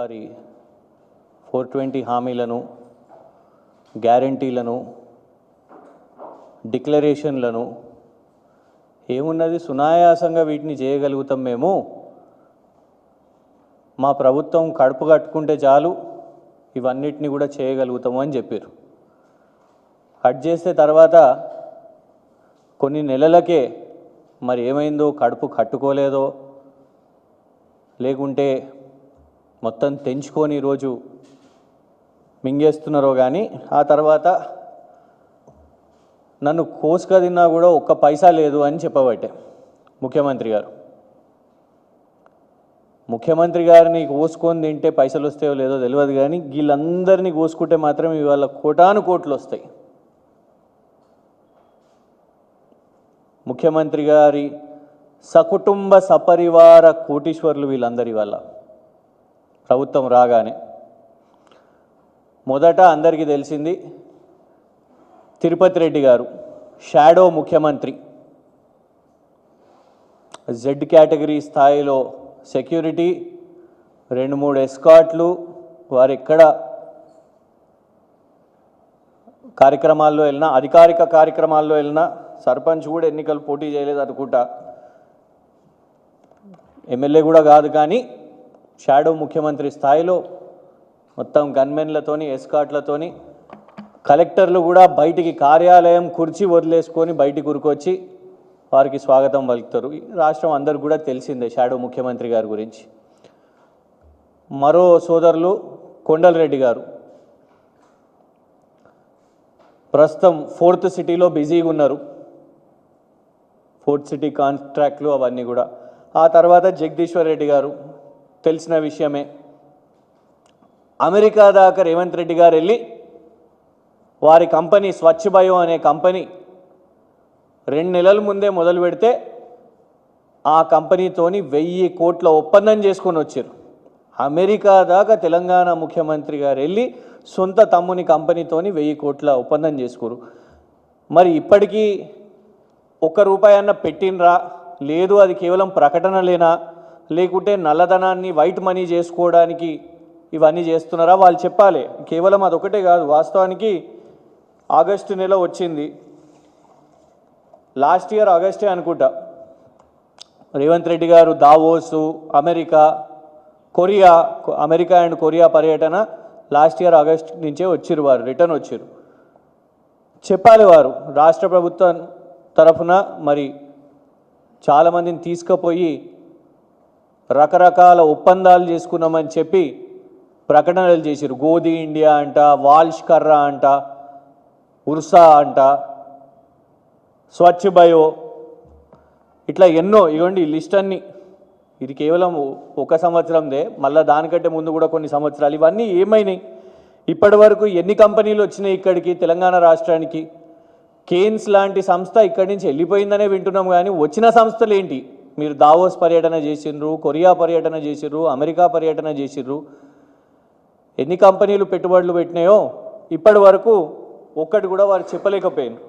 వారి four twenty హామీలను గ్యారంటీలను డిక్లరేషన్లను ఏమున్నది సునాయాసంగా వీటిని చేయగలుగుతాం మేము. మా ప్రభుత్వం కడుపు కట్టుకుంటే చాలు ఇవన్నిటిని కూడా చేయగలుగుతాము అని చెప్పారు. కట్ చేస్తే తర్వాత కొన్ని నెలలకే మరి ఏమైందో కడుపు కట్టుకోలేదో లేకుంటే మొత్తం తెంచుకొని ఈరోజు మింగేస్తున్నారో కానీ ఆ తర్వాత నన్ను కోసుక తిన్నా కూడా ఒక్క పైసా లేదు అని చెప్పబట్టే ముఖ్యమంత్రి గారు. ముఖ్యమంత్రి గారిని కోసుకొని తింటే పైసలు వస్తాయో లేదో తెలియదు కానీ వీళ్ళందరినీ కోసుకుంటే మాత్రం ఇవాళ కోటాను కోట్లు వస్తాయి. ముఖ్యమంత్రి గారి సకుటుంబ సపరివార కోటీశ్వర్లు వీళ్ళందరి వల్ల. ప్రభుత్వం రాగానే మొదట అందరికీ తెలిసింది తిరుపతి రెడ్డి గారు షాడో ముఖ్యమంత్రి. జెడ్ కేటగిరీ స్థాయిలో సెక్యూరిటీ రెండు మూడు ఎస్కాట్లు వారు ఎక్కడ కార్యక్రమాల్లో వెళ్ళినా అధికారిక కార్యక్రమాల్లో వెళ్ళినా సర్పంచ్ కూడా ఎన్నికలు పోటీ చేయలేదు అనుకుంటా. ఎమ్మెల్యే కూడా కాదు కానీ షాడో ముఖ్యమంత్రి స్థాయిలో మొత్తం గన్మెన్లతోని ఎస్కాట్లతోని కలెక్టర్లు కూడా బయటికి కార్యాలయం కుర్చీ వదిలేసుకొని బయటికి ఉరుకొచ్చి వారికి స్వాగతం పలుకుతారు. ఈ రాష్ట్రం అందరు కూడా తెలిసిందే షాడో ముఖ్యమంత్రి గారి గురించి. మరో సోదరులు కొండలరెడ్డి గారు. ప్రస్తుతం ఫోర్త్ సిటీలో బిజీగా ఉన్నారు. ఫోర్త్ సిటీ కాంట్రాక్ట్లు అవన్నీ కూడా. ఆ తర్వాత జగదీశ్వర్ రెడ్డి గారు తెలిసిన విషయమే. అమెరికా దాకా రేవంత్ రెడ్డి గారు వెళ్ళి వారి కంపెనీ స్వచ్ఛ బయో అనే కంపెనీ రెండు నెలల ముందే మొదలు పెడితే ఆ కంపెనీతోని వెయ్యి కోట్ల ఒప్పందం చేసుకొని వచ్చారు. అమెరికా దాకా తెలంగాణ ముఖ్యమంత్రి గారు వెళ్ళి సొంత తమ్ముని కంపెనీతోని వెయ్యి కోట్ల ఒప్పందం చేసుకోరు. మరి ఇప్పటికీ ఒక్క రూపాయి అన్న పెట్టినరా లేదు అది కేవలం ప్రకటనలేనా లేకుంటే నల్లధనాన్ని వైట్ మనీ చేసుకోవడానికి ఇవన్నీ చేస్తున్నారా? వాళ్ళు చెప్పాలి. కేవలం అదొకటే కాదు. వాస్తవానికి ఆగస్టు నెల వచ్చింది. లాస్ట్ ఇయర్ ఆగస్టే అనుకుంటా. రేవంత్ రెడ్డి గారు Davos America Korea America and Korea పర్యటన లాస్ట్ ఇయర్ ఆగస్ట్ నుంచే వచ్చిరు వారు. రిటర్న్ వచ్చిరు చెప్పాలి వారు. రాష్ట్ర ప్రభుత్వం తరఫున మరి చాలామందిని తీసుకుపోయి రకరకాల ఒప్పందాలు చేసుకున్నామని చెప్పి ప్రకటనలు చేశారు. గోధి ఇండియా అంట వాల్ష్ కర్రా అంట ఉర్సా అంట స్వచ్ఛ బయో ఇట్లా ఎన్నో ఇవ్వండి ఈ లిస్ట్ అన్ని. ఇది కేవలం ఒక సంవత్సరందే మళ్ళీ దానికంటే ముందు కూడా కొన్ని సంవత్సరాలు. ఇవన్నీ ఏమైనాయి? ఇప్పటి వరకు ఎన్ని కంపెనీలు వచ్చినాయి ఇక్కడికి తెలంగాణ రాష్ట్రానికి? కేన్స్ లాంటి సంస్థ ఇక్కడి నుంచి వెళ్ళిపోయిందనే వింటున్నాం కానీ వచ్చిన సంస్థలు ఏంటి మీరు దావోస్ పర్యటన చేసిండ్రు కొరియా పర్యటన చేసిర్రు అమెరికా పర్యటన చేసిర్రు. ఎన్ని కంపెనీలు పెట్టుబడులు పెట్టినాయో ఇప్పటి వరకు ఒక్కటి కూడా వారు చెప్పలేకపోయినారు